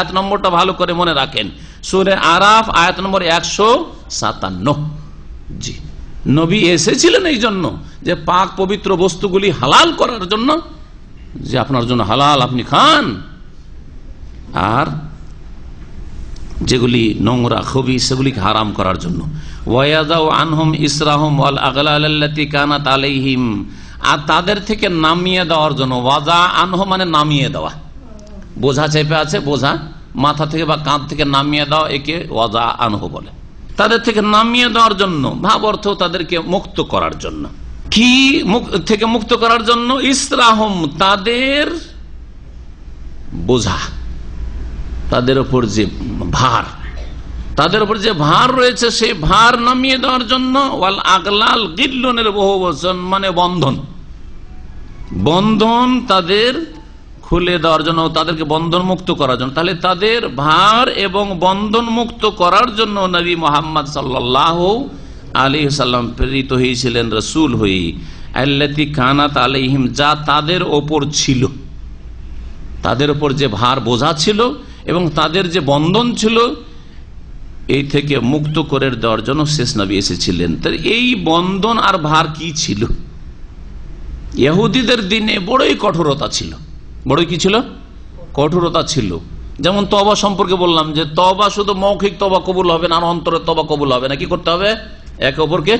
আয়াত নম্বরটা ভালো করে মনে রাখেন। সুরে আরাফ আয়াত নম্বর একশো সাতান্ন। জি। নবী এসেছিলেন এই জন্য যে পাক পবিত্র বস্তুগুলি হালাল করার জন্য, যে আপনার জন্য হালাল আপনি খান। আর যেগুলি নোংরা, খুবই, সেগুলিকে হারাম করার জন্য। আনহম ইসরাহম কানাত আলাইহিম। আর তাদের থেকে নামিয়ে দেওয়ার জন্য, ওয়াজা আনহ মানে নামিয়ে দেওয়া। বোঝা চেপে আছে, বোঝা মাথা থেকে বা কাঁধ থেকে নামিয়ে দেওয়া একে ওয়াজা আনহ বলে। তাদের থেকে নামিয়ে দেওয়ার জন্য, ভাব অর্থ তাদেরকে মুক্ত করার জন্য। কি থেকে মুক্ত করার জন্য? ইসরাহম, তাদের বোঝা, তাদের উপর যে ভার। তাদের উপর যে ভার রয়েছে, সেই ভার নামিয়ে দেওয়ার জন্য, ওয়াল আগলাল গিল্লনের বহু বচন মানে বন্ধন। বন্ধন তাদের খুলে দেওয়ার জন্য, তাদেরকে বন্ধন মুক্ত করার জন্য। তাহলে তাদের ভার এবং বন্ধন মুক্ত করার জন্য নবী মোহাম্মদ সাল্লাহ আলী সাল্লাম প্রেরিত হয়েছিলেন রসুল হয়ে। আল্লাতি কানাত আলিহিম যা তাদের ওপর ছিল। তাদের ওপর যে ভার বোঝা ছিল এবং তাদের যে বন্ধন ছিল, এই থেকে মুক্ত করে দেওয়ার জন্য শেষ নবী এসেছিলেন। তার এই বন্ধন আর ভার কি ছিল? ইহুদিদের দিনে বড়ই কঠোরতা ছিল। বড়ই কি ছিল? কঠোরতা ছিল। যেমন তবা সম্পর্কে বললাম যে তবা শুধু মৌখিক তবা কবুল হবে না আর অন্তরের তবা কবুল হবে না। কি করতে হবে? একে অপরকে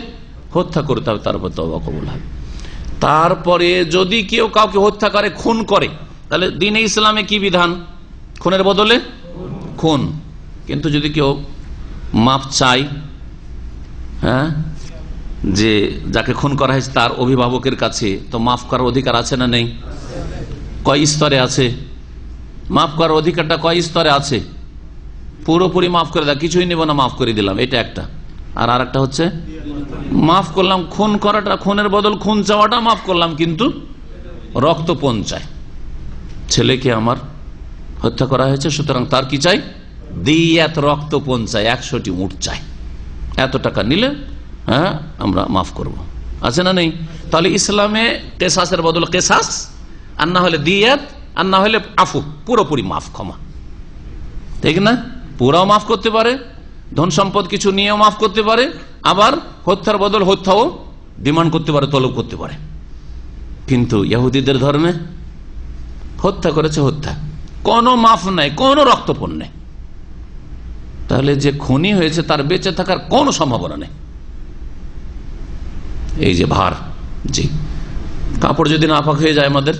হত্যা করতে হবে তারপর তবা কবুল হবে। তারপরে যদি কেউ কাউকে হত্যা করে, খুন করে, তাহলে দিনে ইসলামে কি বিধান? খুনের বদলে খুন। কিন্তু যদি কেউ মাপ চাই হ্যাঁ যে যাকে খুন করা হয়েছে তার অভিভাবকের কাছে, তো মাফ করার অধিকার আছে না নেই? কয় স্তরে আছে? মাফ করার অধিকারটা কয় স্তরে আছে? পুরোপুরি মাফ করে দেয় কিছুই নেব না, মাফ করে দিলাম, এটা একটা। আর আর একটা হচ্ছে, মাফ করলাম, খুন করাটা, খুনের বদল খুন চাওয়াটা মাফ করলাম, কিন্তু রক্ত পঞ্চায় ছেলেকে আমার হত্যা করা হয়েছে, সুতরাং তার কি চাই? দিয়াত রক্ত পঞ্চায় একশোটি উঠ চাই। এত টাকা নিলে হ্যাঁ আমরা মাফ করব। আছে না নেই? তাহলে ইসলামে কেসাসের বদল কেসাস? আর না হলে দিয়াত, আর না হলে আফু, পুরোপুরি মাফ, ক্ষমা। ঠিক না? পুরাও মাফ করতে পারে, ধন সম্পদ কিছু নিয়েও মাফ করতে পারে, আবার হত্যার বদল হত্যাও ডিমান্ড করতে পারে, তলব করতে পারে। কিন্তু ইহুদিদের ধর্মে হত্যা করেছে হত্যা। কোনো মাফ নাই, কোনো রক্তপণ নেই। তাহলে যে খনি হয়েছে, তার বেঁচে থাকার কোনো সম্ভাবনা নেই। এই যে ভার, জি। কাপড় যদি নাপাক হয়ে যায় আমাদের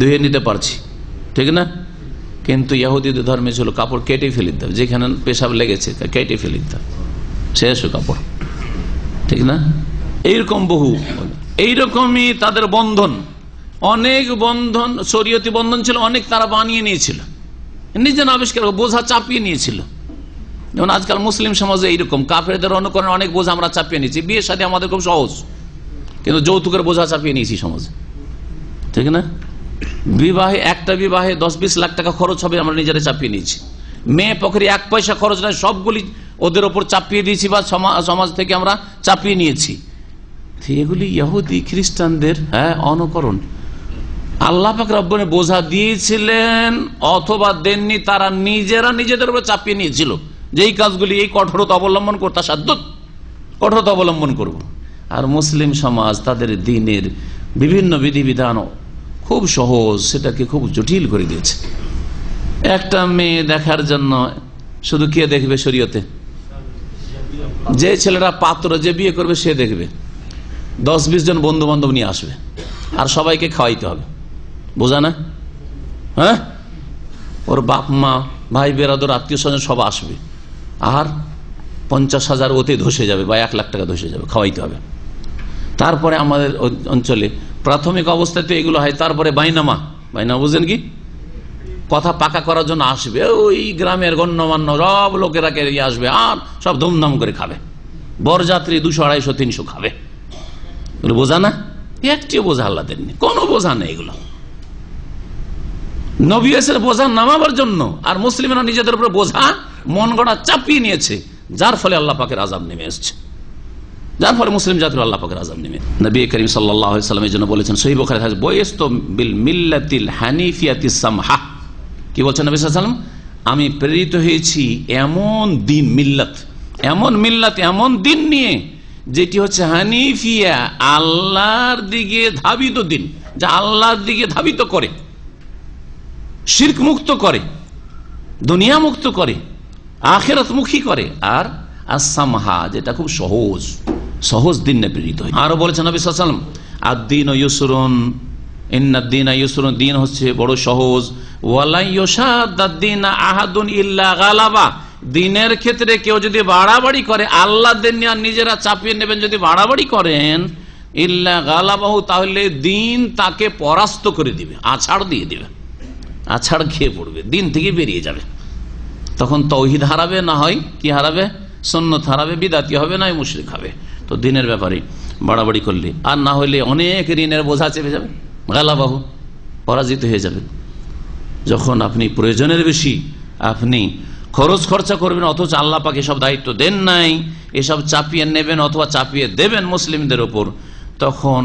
ধুয়ে নিতে পারছি। ঠিক না? কিন্তু ইহুদিদের ধর্মে ছিল কাপড় কেটে ফেলে দিতে হবে। যেখানে পেশাব লেগেছে কেটে ফেলে দিতে হবে। শেষ কাপড়। ঠিক না? এইরকম বহু। এইরকমই তাদের বন্ধন। অনেক বন্ধন, শরীয়তি বন্ধন ছিল, অনেক তারা বানিয়ে নিয়েছিল। নিজের আবিষ্কার বোঝা চাপিয়ে নিয়েছিল। যেমন আজকাল মুসলিম সমাজে এইরকম। কাফেরদের অনুকরণে অনেক বোঝা আমরা চাপিয়ে নিয়েছি। বিয়ের সাথে আমাদের খুব সহজ। কিন্তু যৌতুকের বোঝা চাপিয়ে নিয়েছি সমাজে। ঠিক না? বিবাহে, একটা বিবাহে দশ বিশ লাখ টাকা খরচ হবে, আমরা নিজেরা চাপিয়ে নিয়েছি। মেয়ে পক্ষে এক পয়সা খরচ নয়, সবগুলি ওদের ওপর চাপিয়ে দিয়েছি বা সমাজ থেকে আমরা চাপিয়ে নিয়েছি। এগুলি ইহুদি খ্রিস্টানদের হ্যাঁ অনুকরণ। আল্লাহ পাক রব্বনে বোঝা দিয়েছিলেন, অথবা দেননি, তারা নিজেরা নিজেদের উপর চাপিয়ে নিয়েছিল। যেই কাজগুলি, এই কঠোরতা অবলম্বন করতে সাধ্য কঠোরতা অবলম্বন করব। আর মুসলিম সমাজ, তাদের দিনের বিভিন্ন বিধিবিধান খুব সহজ, সেটাকে খুব জটিল করে দিয়েছে। একটা মেয়ে দেখার জন্য শুধু কে দেখবে শরীয়তে? যে ছেলেরা পাত্র, যে বিয়ে করবে সে দেখবে। দশ বিশ জন বন্ধু বান্ধব নিয়ে আসবে। আর সবাইকে খাওয়াইতে হবে। বোঝা না? হ্যাঁ? ওর বাপ, মা, ভাই, বেরাদর, আত্মীয় স্বজন সব আসবে। আর পঞ্চাশ হাজার ওতে ধসে যাবে বা এক লাখ টাকা ধসে যাবে, খাওয়াইতে হবে। তারপরে আমাদের অঞ্চলে প্রাথমিক অবস্থাতে এগুলো হয়, তারপরে বাইনামা। বাইনামা বুঝলেন কি? কথা পাকা করার জন্য আসবে। ওই গ্রামের গণ্যমান্য সব লোকেরা ইয়ে আসবে আর সব ধুমধাম করে খাবে। বরযাত্রী দুশো, আড়াইশো, তিনশো খাবে। বোঝা না? একটিও বোঝা আল্লাহ দেননি। কোনো বোঝা নেই এগুলো। নবী এসের বোঝা নামাবার জন্য আর মুসলিমরা নিজেদের উপরে বোঝা মন গড়া চাপিয়ে নিয়েছে, যার ফলে আল্লাহ পাকের আজাব নেমে এসছে। যার ফলে মুসলিম জাতির আল্লাহ পাকের নেমে নবী করিম সাল্লামের জন্য বলেছেন সহি সামহা। কি বলছেন নবী সাল্লাম আমি প্রেরিত হয়েছি এমন দিন মিল্লাত, এমন মিল্লাত, এমন দিন নিয়ে যেটি হচ্ছে হানিফিয়া, আল্লাহর দিকে ধাবিত দিন, যা আল্লাহর দিকে ধাবিত করে, শির্ক মুক্ত করে, দুনিয়া মুক্ত করে, আখেরাত মুখী করে। আর আসামহা যেটা খুব সহজ। সহজ দিন প্রেরিত হয় আরও বলেছেন নবী সাল্লাম আদিন ইউসরুন ইন্নাদ্দিন ইউসরুন, দিন হচ্ছে বড় সহজ। আহাদুন ইল্লা গালাবা। দিনের ক্ষেত্রে কেউ যদি বাড়াবাড়ি করে দিন নিজেরা চাপিয়ে নেবেন যদি বাড়াবাড়ি করেন, ইল্লা গালাবাহু, তাহলে দিন তাকে পরাস্ত করে দিবে, আছাড় দিয়ে দিবে। আছাড় খেয়ে পড়বে, দিন থেকে বেরিয়ে যাবে। তখন তৌহিদ হারাবে, না হয় কি হারাবে? সন্ন্যত হারাবে, বিদাতি হবে, না মুশরিক হবে। তো দিনের ব্যাপারে বাড়াবাড়ি করলে। আর না হলে অনেক ঋণের বোঝা চেপে যাবে, গালাবাহু, পরাজিত হয়ে যাবে। যখন আপনি প্রয়োজনের বেশি, আপনি খরচ খরচা করবেন, অথচ আল্লাহ পাকে সব দায়িত্ব দেন নাই, এসব চাপিয়ে নেবেন অথবা চাপিয়ে দেবেন মুসলিমদের ওপর, তখন